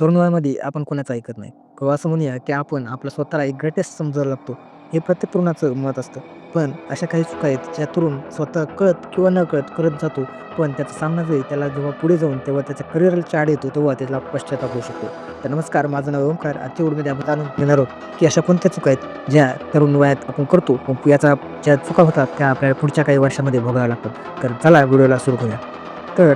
तरुण वयामध्ये आपण कोणाचं ऐकत नाही. किंवा असं म्हणूया की आपण आपलं स्वतःला एक ग्रेटेस्ट समजायला लागतो. हे प्रत्येक तरुणाचं मत असतं. पण अशा काही चुका आहेत ज्या तरुण स्वतः कळत किंवा न कळत करत जातो. पण त्याचा सामना जे त्याला जेव्हा पुढे जाऊन तेव्हा त्याच्या करिअरला चाड येतो तेव्हा त्याला पश्चाताप होऊ शकतो. तर नमस्कार माझं नाव ओंकार आजच्या व्हिडिओमध्ये आपण जाणून घेणार आहोत की अशा कोणत्या चुका आहेत ज्या तरुण वयात आपण करतो. पण याचा ज्या चुका होतात त्या आपल्याला पुढच्या काही वर्षामध्ये भोगाव्या लागतात. तर चला व्हिडिओला सुरू करूया. तर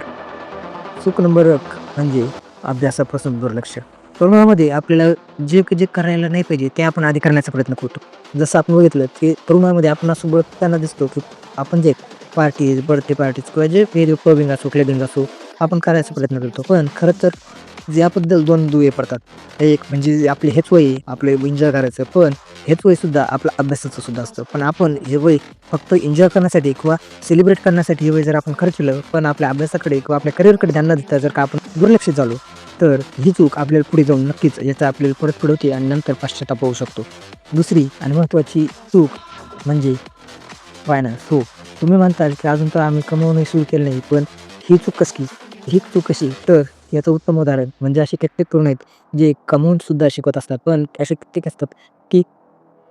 चूक नंबर एक म्हणजे अभ्यासापासून दुर्लक्ष. तरुणामध्ये आपल्याला जे जे करायला नाही पाहिजे ते आपण आधी करण्याचा प्रयत्न करतो. जसं आपण बघितलं की तरुणामध्ये आपण असं बघताना दिसतो की आपण जे पार्टीज बर्थडे पार्टीज किंवा जे वेगळे क्लबिंग असो क्लबिंग असो आपण करायचा प्रयत्न करतो. पण खरं तर याबद्दल दोन दुवे पडतात. एक म्हणजे आपले हेच वय आपले एन्जॉय करायचं. पण हेच वयसुद्धा आपला अभ्यासाचं सुद्धा असतं. पण आपण हे वय फक्त एन्जॉय करण्यासाठी किंवा सेलिब्रेट करण्यासाठी हे वय जर आपण खर्च केलं पण आपल्या अभ्यासाकडे किंवा आपल्या करिअरकडे ध्यान न देता जर का आपण दुर्लक्षित झालो तर ही चूक आपल्याला पुढे जाऊन नक्कीच याचा आपल्याला परत पुढे होते आणि नंतर पाश्चाताप होऊ शकतो. दुसरी आणि महत्त्वाची चूक म्हणजे फायनान्स हो तुम्ही म्हणताल की अजून तर आम्ही कमवणे सुरू केलं नाही पण ही चूक कसकी ही चूक कशी? तर याचं उत्तम उदाहरण म्हणजे असे कित्येक तरुण आहेत जे कमवून सुद्धा शिकवत असतात पण असे कित्येक असतात की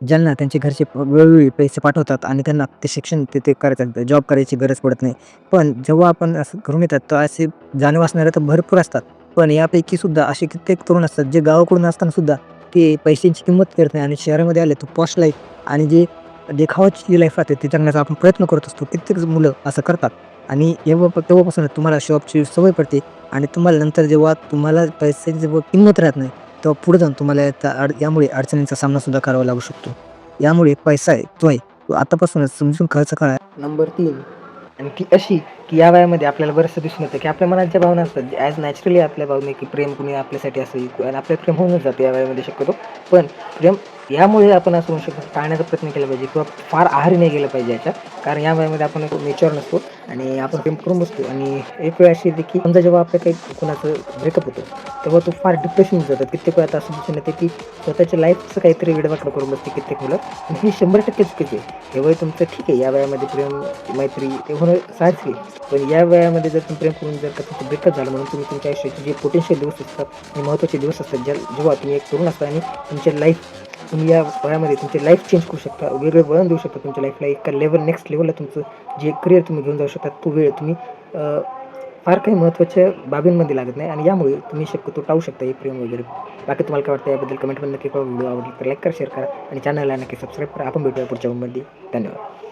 ज्यांना त्यांचे घरचे वेळोवेळी पैसे पाठवतात आणि त्यांना ते शिक्षण ते ते करायचं जॉब करायची गरज पडत नाही. पण जेव्हा आपण असं करून येतात तर असे जाणीव असणारे तर भरपूर असतात. पण यापैकी सुद्धा असे कित्येक तरुण असतात जे गावाकडून असताना सुद्धा ते पैशांची किंमत करत नाही आणि शहरामध्ये आले तर पॉश लाईफ आणि जे देखावाची जी लाईफ राहते ती जगण्याचा आपण प्रयत्न करत असतो. कित्येक मुलं असं करतात. आणि एव्हा तेव्हापासून तुम्हाला शॉपची सवय पडते आणि तुम्हाला नंतर जेव्हा तुम्हाला पैशाची किंमत राहत नाही तेव्हा पुढे जाऊन तुम्हाला याचा अड यामुळे अडचणींचा सामनासुद्धा करावा लागू शकतो. यामुळे पैसा आहे तो आहे. तो आतापासूनच समजून खर्च करा नंबर तीन. आणि ती अशी की या वयामध्ये आपल्याला बरंचसं दिसून येतं की आपल्या मनात ज्या भावना असतात ॲज नॅचरली आपल्या भावना की प्रेम कुणी आपल्यासाठी असेल आणि आपलं प्रेम होऊनच जातं या वयामध्ये शक्यतो. पण प्रेम यामुळे आपण असं म्हणू शकतो टाळण्याचा प्रयत्न केला पाहिजे किंवा फार आहारी नाही गेलं पाहिजे याच्या कारण या वयामध्ये आपण नेचर नसतो आणि आपण प्रेम करून बसतो. आणि एक वेळ अशी येते की समजा जेव्हा आपल्या काही कोणाचं ब्रेकअप होतं तेव्हा तो फार डिप्रेशन जातात कित्येक वेळा असं दिसून येते की स्वतःच्या लाईफचं काहीतरी वेडवाकडं करून बसते कित्येक मुलं. आणि हे शंभर टक्के चुकीचे हे वय तुमचं ठीक आहे. या वयामध्ये प्रेम मैत्री ते होणं साहजिक आहे. पण या वयामध्ये जर तुम्ही प्रेम करून जर का तुमचं ब्रेकअप झालं म्हणून तुम्ही तुमच्या आयुष्याचे जे पोटेन्शियल दिवस असतात आणि महत्त्वाचे दिवस असतात ज्या जेव्हा तुम्ही एक तरुण असता आणि तुमच्या लाईफ तुम्ही या वयामध्ये तुमची लाईफ चेंज करू शकता वेगळे वळण देऊ शकता तुमच्या लाईफला एका लेवल नेक्स्ट लेवलला तुमचं जे करिअर तुम्ही घेऊन जाऊ शकता तो वेळ तुम्ही फार काही महत्त्वाच्या बाबींमध्ये लागत नाही आणि यामुळे तुम्ही शक्यतो टाळू शकता हे प्रेम वगैरे. बाकी तुम्हाला काय वाटतं याबद्दल कमेंटमध्ये नक्की कळवा. व्हिडिओ आवडला तर लाईक करा शेअर करा आणि चॅनलला नक्की सबस्क्राईब करा. आपण भेटूया पुढच्या मध्ये. धन्यवाद.